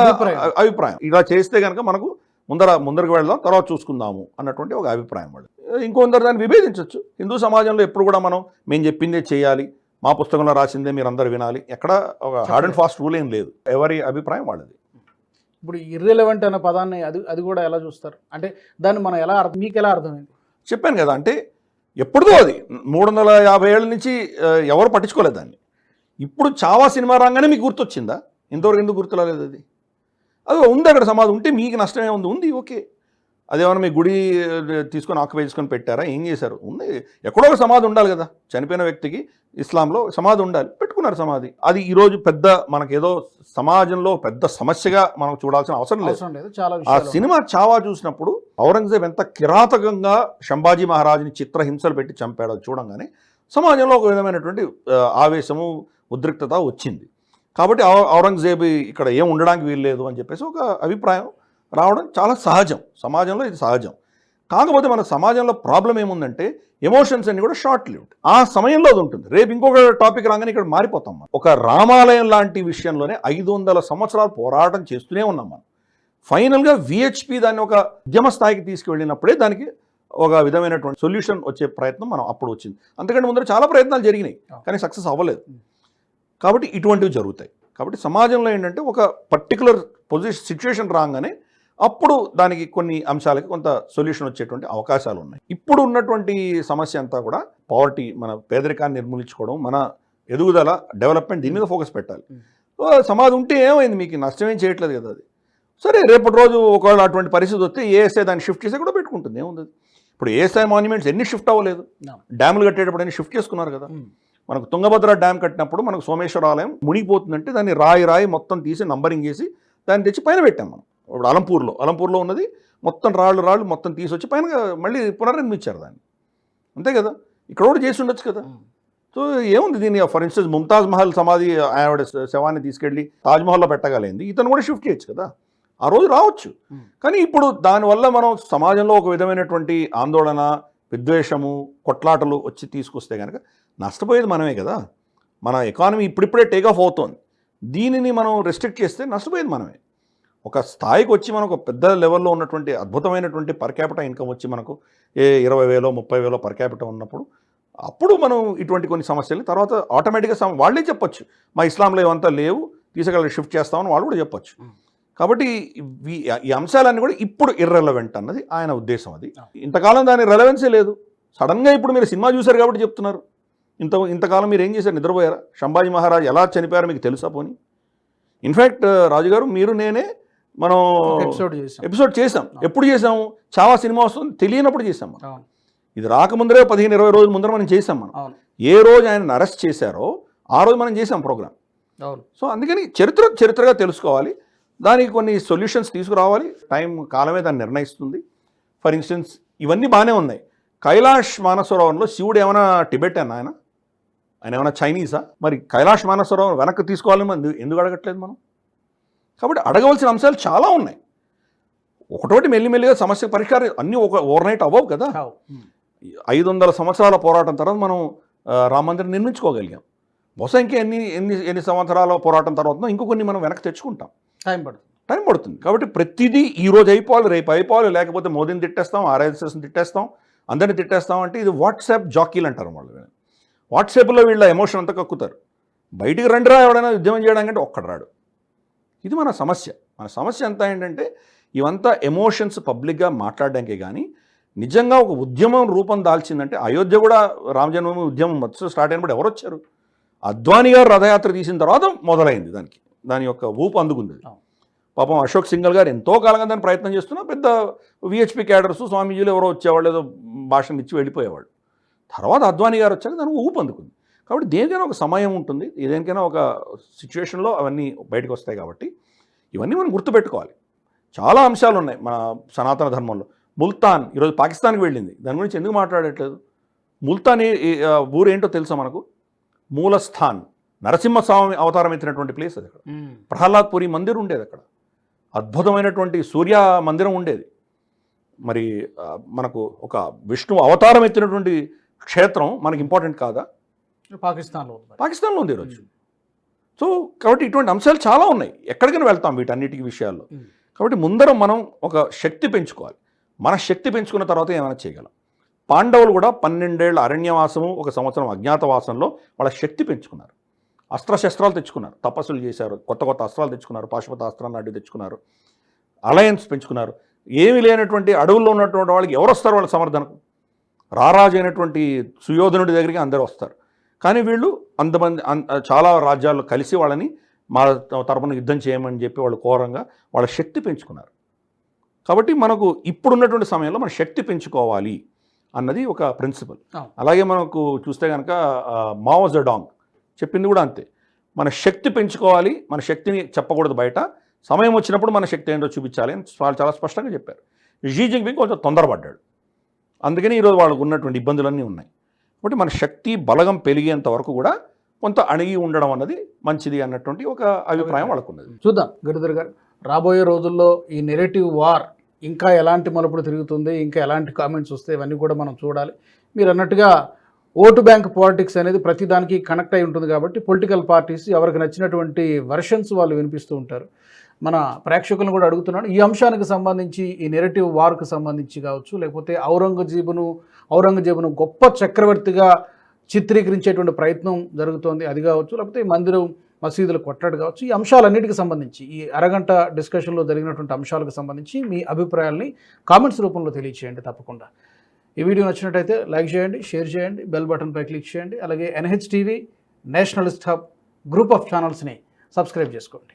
అభిప్రాయం. ఇలా చేస్తే కనుక మనకు ముందర ముందరకు వెళ్దాం తర్వాత చూసుకుందాము అన్నటువంటి ఒక అభిప్రాయం వాళ్ళు ఇంకొందరు దాన్ని విభేదించవచ్చు హిందూ సమాజంలో ఎప్పుడు కూడా మనం మేము చెప్పిందే చేయాలి మా పుస్తకంలో రాసిందే మీరు అందరు వినాలి. ఎక్కడ ఒక హార్డ్ అండ్ ఫాస్ట్ రూల్ ఏం లేదు. ఎవరి అభిప్రాయం వాళ్ళది. ఇప్పుడు ఇర్రెలవెంట్ అనే పదాన్ని అది అది కూడా ఎలా చూస్తారు? అంటే దాన్ని మనం ఎలా అర్థం మీకు ఎలా అర్థమైంది? చెప్పాను కదా అంటే ఎప్పుడుదో అది. మూడు వందల యాభై ఏళ్ళ నుంచి ఎవరు పట్టించుకోలేదు దాన్ని. ఇప్పుడు చావా సినిమా రాగానే మీకు గుర్తొచ్చిందా? ఇంతవరకు ఎందుకు గుర్తురాలేదు అది? అది ఉంది అక్కడ సమాధి ఉంటే మీకు నష్టమే ఉంది. ఉంది ఓకే. అదేమన్నా మీ గుడి తీసుకొని ఆక్యుపై చేసుకొని పెట్టారా? ఏం చేశారు? ఉంది. ఎక్కడో ఒక సమాధి ఉండాలి కదా. చనిపోయిన వ్యక్తికి ఇస్లాంలో సమాధి ఉండాలి. పెట్టుకున్నారు సమాధి. అది ఈరోజు పెద్ద మనకేదో సమాజంలో పెద్ద సమస్యగా మనం చూడాల్సిన అవసరం లేదు. ఆ సినిమా చావా చూసినప్పుడు ఔరంగజేబ్ ఎంత కిరాతకంగా శంభాజీ మహారాజుని చిత్రహింసలు పెట్టి చంపాడో చూడంగానే సమాజంలో ఒక విధమైనటువంటి ఆవేశము ఉద్రిక్తత వచ్చింది. కాబట్టి ఔరంగజేబు ఇక్కడ ఏం ఉండడానికి వీల్లేదు అని చెప్పేసి ఒక అభిప్రాయం రావడం చాలా సహజం. సమాజంలో ఇది సహజం. కాకపోతే మన సమాజంలో ప్రాబ్లం ఏముందంటే ఎమోషన్స్ అన్ని కూడా షార్ట్ లివ్డ్. ఆ సమయంలో అది ఉంటుంది. రేపు ఇంకొక టాపిక్ రాగానే ఇక్కడ మారిపోతాం మనం. ఒక రామాలయం లాంటి విషయంలోనే ఐదు వందల సంవత్సరాలు పోరాటం చేస్తూనే ఉన్నాం మనం. ఫైనల్గా విహెచ్పి దాన్ని ఒక ఉద్యమ స్థాయికి తీసుకువెళ్ళినప్పుడే దానికి ఒక విధమైనటువంటి సొల్యూషన్ వచ్చే ప్రయత్నం మనం అప్పుడు వచ్చింది. అంతకంటే ముందర చాలా ప్రయత్నాలు జరిగినాయి కానీ సక్సెస్ అవ్వలేదు. కాబట్టి ఇటువంటివి జరుగుతాయి. కాబట్టి సమాజంలో ఏంటంటే ఒక పర్టికులర్ పొజిషన్ సిచ్యువేషన్ రాగానే అప్పుడు దానికి కొన్ని అంశాలకి కొంత సొల్యూషన్ వచ్చేటువంటి అవకాశాలు ఉన్నాయి ఇప్పుడు ఉన్నటువంటి సమస్య అంతా కూడా పవర్టీ మన పేదరికాన్ని నిర్మూలించుకోవడం మన ఎదుగుదల డెవలప్మెంట్ దీని మీద ఫోకస్ పెట్టాలి. సో సమాధి ఉంటే ఏమైంది మీకు నష్టం ఏం చేయట్లేదు కదా అది సరే రేపటి రోజు ఒకవేళ అటువంటి పరిస్థితి వస్తే ఏఎస్ఐ దాన్ని షిఫ్ట్ చేసి కూడా పెట్టుకుంటుంది ఏముంది? ఇప్పుడు ఏఎస్ఐ మాన్యుమెంట్స్ ఎన్ని షిఫ్ట్ అవ్వలేదు. డ్యాములు కట్టేటప్పుడు అన్ని షిఫ్ట్ చేసుకున్నారు కదా. మనకు తుంగభద్ర డ్యామ్ కట్టినప్పుడు మనకు సోమేశ్వర ఆలయం మునిగిపోతుందంటే దాన్ని రాయి రాయి మొత్తం తీసి నంబరింగ్ చేసి దాన్ని తెచ్చి పైన పెట్టాం మనం ఇప్పుడు అలంపూర్లో అలంపూర్లో ఉన్నది మొత్తం రాళ్ళు రాళ్ళు మొత్తం తీసి వచ్చి పైన మళ్ళీ పునర్నిర్మించారు దాన్ని. అంతే కదా? ఇక్కడ కూడా చేసి ఉండొచ్చు కదా. సో ఏముంది దీన్ని? ఫర్ ఇన్స్టెన్స్ ముంతాజ్ మహల్ సమాధి ఆవిడ శవాన్ని తీసుకెళ్ళి తాజ్మహల్లో పెట్టగలిగింది ఇతను కూడా షిఫ్ట్ చేయొచ్చు కదా? ఆ రోజు రావచ్చు. కానీ ఇప్పుడు దానివల్ల మనం సమాజంలో ఒక విధమైనటువంటి ఆందోళన విద్వేషము కొట్లాటలు వచ్చి తీసుకొస్తే కనుక నష్టపోయేది మనమే కదా? మన ఎకానమీ ఇప్పుడిప్పుడే టేక్ ఆఫ్ అవుతోంది. దీనిని మనం రెస్ట్రిక్ట్ చేస్తే నష్టపోయేది మనమే. ఒక స్థాయికి వచ్చి మనకు పెద్ద లెవెల్లో ఉన్నటువంటి అద్భుతమైనటువంటి పర్ క్యాపిటల్ ఇన్కమ్ వచ్చి మనకు ఏ ఇరవై వేలో ముప్పై వేలో పర్ క్యాపిటల్ ఉన్నప్పుడు అప్పుడు మనం ఇటువంటి కొన్ని సమస్యలు తర్వాత ఆటోమేటిక్గా సమ వాళ్ళే చెప్పొచ్చు. మా ఇస్లాంలో ఇవంతా లేవు తీసుకెళ్ళి షిఫ్ట్ చేస్తామని వాళ్ళు కూడా చెప్పొచ్చు. కాబట్టి ఈ అంశాలన్నీ కూడా ఇప్పుడు ఇర్రెలవెంట్ అన్నది ఆయన ఉద్దేశం అది. ఇంతకాలం దాని రెలవెన్సే లేదు. సడన్గా ఇప్పుడు మీరు సినిమా చూశారు కాబట్టి చెప్తున్నారు. ఇంత ఇంతకాలం మీరు ఏం చేశారు? నిద్రపోయారా? శంభాజీ మహారాజ్ ఎలా చనిపోయారో మీకు తెలుసా పోని? ఇన్ఫ్యాక్ట్ రాజుగారు మీరు నేనే మనం ఎపిసోడ్ చేసాం. చేసాం. ఎప్పుడు చేసాము? చావా సినిమా వస్తుంది. తెలియనప్పుడు చేసాం మనం. ఇది రాకముందరే పదిహేను ఇరవై రోజుల ముందర మనం చేసాం మనం. ఏ రోజు ఆయన అరెస్ట్ చేశారో ఆ రోజు మనం చేసాం ప్రోగ్రామ్ సో అందుకని చరిత్ర చరిత్రగా తెలుసుకోవాలి. దానికి కొన్ని సొల్యూషన్స్ తీసుకురావాలి. టైం కాలమే దాన్ని నిర్ణయిస్తుంది. ఫర్ ఇన్స్టెన్స్ ఇవన్నీ బాగానే ఉన్నాయి. కైలాష్ మానసరోవరంలో శివుడు ఏమైనా టిబెట్ అన్న ఆయన? ఆయన ఏమైనా చైనీసా? మరి కైలాష్ మానసరోవరం వెనక్కి తీసుకోవాలని మనం ఎందుకు అడగట్లేదు మనం? కాబట్టి అడగవలసిన అంశాలు చాలా ఉన్నాయి. ఒకటోటి మెల్లిమెల్లిగా సమస్య పరిష్కారం అన్నీ ఒక ఓవర్ నైట్ అవ్వవు కదా. ఐదు వందల సంవత్సరాల పోరాటం తర్వాత మనం రామ మందిరం నిర్మించుకోగలిగాం. బహుశా ఇంకా ఎన్ని ఎన్ని ఎన్ని సంవత్సరాల పోరాటం తర్వాత ఇంకో కొన్ని మనం వెనక్కి తెచ్చుకుంటాం. టైం పడుతుంది. టైం పడుతుంది. కాబట్టి ప్రతిదీ ఈ రోజు అయిపోవాలి రేపు అయిపోవాలి లేకపోతే మోదీని తిట్టేస్తాం ఆర్ఎస్ఎస్ని తిట్టేస్తాం అందరిని తిట్టేస్తాం అంటే ఇది వాట్సాప్ జాకీలు అంటారు వాళ్ళు. వాట్సాప్లో వీళ్ళ ఎమోషన్ అంతా కక్కుతారు. బయటికి రండిరా ఎవడైనా ఉద్యమం చేయడానికి అంటే ఒక్కడు రాడు. ఇది మన సమస్య. మన సమస్య అంతా ఏంటంటే ఇవంతా ఎమోషన్స్ పబ్లిక్గా మాట్లాడడానికే కానీ నిజంగా ఒక ఉద్యమం రూపం దాల్చిందంటే అయోధ్య కూడా రామ జన్మభూమి ఉద్యమం మొత్తం స్టార్ట్ అయినప్పుడు ఎవరు వచ్చారు? అద్వానీ గారు రథయాత్ర తీసిన తర్వాత మొదలైంది దానికి. దాని యొక్క ఊపు అందుకుంది. పాపం అశోక్ సింగల్ గారు ఎంతో కాలంగా దాన్ని ప్రయత్నం చేస్తున్నా పెద్ద విహెచ్పి క్యాడర్స్ స్వామీజీలు ఎవరో వచ్చేవాళ్ళు ఏదో భాషను ఇచ్చి వెళ్ళిపోయేవాళ్ళు. తర్వాత అద్వానీ గారు వచ్చాక దానికి ఊపు అందుకుంది. కాబట్టి దేనికైనా ఒక సమయం ఉంటుంది. దేనికైనా ఒక సిచ్యువేషన్లో అవన్నీ బయటకు వస్తాయి కాబట్టి ఇవన్నీ మనం గుర్తుపెట్టుకోవాలి. చాలా అంశాలు ఉన్నాయి మన సనాతన ధర్మంలో. ముల్తాన్ ఈరోజు పాకిస్తాన్కి వెళ్ళింది. దాని గురించి ఎందుకు మాట్లాడట్లేదు? ముల్తాన్ ఏ- ఏ- ఆ, ఊరు ఏంటో తెలుసా మనకు? మూలస్థాన్. నరసింహస్వామి అవతారం ఎత్తినటువంటి ప్లేస్ అది అక్కడ. ప్రహ్లాద్పురి మందిర్ ఉండేది అక్కడ. అద్భుతమైనటువంటి సూర్య మందిరం ఉండేది. మరి మనకు ఒక విష్ణు అవతారం ఎత్తినటువంటి క్షేత్రం మనకి ఇంపార్టెంట్ కాదా? పాకిస్తాన్లో. పాకిస్తాన్లో ఉంది ఈరోజు. సో కాబట్టి ఇటువంటి అంశాలు చాలా ఉన్నాయి. ఎక్కడికైనా వెళ్తాం వీటన్నిటికి విషయాల్లో. కాబట్టి ముందర మనం ఒక శక్తి పెంచుకోవాలి. మన శక్తి పెంచుకున్న తర్వాత ఏమైనా చేయగలం. పాండవులు కూడా పన్నెండేళ్ళ అరణ్యవాసము ఒక సంవత్సరం అజ్ఞాతవాసంలో వాళ్ళ శక్తి పెంచుకున్నారు. అస్త్రశస్త్రాలు తెచ్చుకున్నారు. తపస్సులు చేశారు. కొత్త కొత్త అస్త్రాలు తెచ్చుకున్నారు. పాశుపత అస్త్రాలను అడ్డు తెచ్చుకున్నారు. అలయన్స్ పెంచుకున్నారు. ఏమీ లేనటువంటి అడవుల్లో ఉన్నటువంటి వాళ్ళకి ఎవరు వస్తారు వాళ్ళ సమర్థనకు? రారాజు అయినటువంటి సుయోధనుడి దగ్గరికి అందరూ వస్తారు. కానీ వీళ్ళు అంతమంది చాలా రాజ్యాల్లో కలిసి వాళ్ళని మా తరపున యుద్ధం చేయమని చెప్పి వాళ్ళు ఘోరంగా వాళ్ళ శక్తి పెంచుకున్నారు. కాబట్టి మనకు ఇప్పుడున్నటువంటి సమయంలో మన శక్తి పెంచుకోవాలి అన్నది ఒక ప్రిన్సిపల్. అలాగే మనకు చూస్తే కనుక మావో జడాంగ్ చెప్పింది కూడా అంతే. మన శక్తి పెంచుకోవాలి మన శక్తిని చెప్పకూడదు బయట. సమయం వచ్చినప్పుడు మన శక్తి ఏంటో చూపించాలి అని వాళ్ళు చాలా స్పష్టంగా చెప్పారు. జీ జింగ్పింగ్ కొంచెం తొందరపడ్డాడు. అందుకని ఈరోజు వాళ్ళకు ఉన్నటువంటి ఇబ్బందులన్నీ ఉన్నాయి. కాబట్టి మన శక్తి బలగం పెరిగేంత వరకు కూడా కొంత అణిగి ఉండడం అన్నది మంచిది అన్నటువంటి ఒక అభిప్రాయం వాళ్ళకు ఉన్నది చూద్దాం. గిరిధర్ గారు రాబోయే రోజుల్లో ఈ నెరేటివ్ వార్ ఇంకా ఎలాంటి మలుపులు తిరుగుతుంది ఇంకా ఎలాంటి కామెంట్స్ వస్తాయి ఇవన్నీ కూడా మనం చూడాలి. మీరు అన్నట్టుగా ఓటు బ్యాంక్ పాలిటిక్స్ అనేది ప్రతిదానికి కనెక్ట్ అయి ఉంటుంది కాబట్టి పొలిటికల్ పార్టీస్ ఎవరికి నచ్చినటువంటి వర్షన్స్ వాళ్ళు వినిపిస్తూ ఉంటారు. మన ప్రేక్షకులను కూడా అడుగుతున్నాను ఈ అంశానికి సంబంధించి ఈ నెరటివ్ వార్కు సంబంధించి కావచ్చు లేకపోతే ఔరంగజేబును ఔరంగజేబును గొప్ప చక్రవర్తిగా చిత్రీకరించేటువంటి ప్రయత్నం జరుగుతోంది అది కావచ్చు లేకపోతే మందిరం మసీదులు కొట్టడు కావచ్చు ఈ అంశాలన్నిటికి సంబంధించి ఈ అరగంట డిస్కషన్లో జరిగినటువంటి అంశాలకు సంబంధించి మీ అభిప్రాయాల్ని కామెంట్స్ రూపంలో తెలియచేయండి తప్పకుండా. ఈ వీడియో నచ్చినట్టయితే లైక్ చేయండి షేర్ చేయండి బెల్ బటన్పై క్లిక్ చేయండి అలాగే NH TV nationalist hub group of ఛానల్స్ని subscribe చేసుకోండి.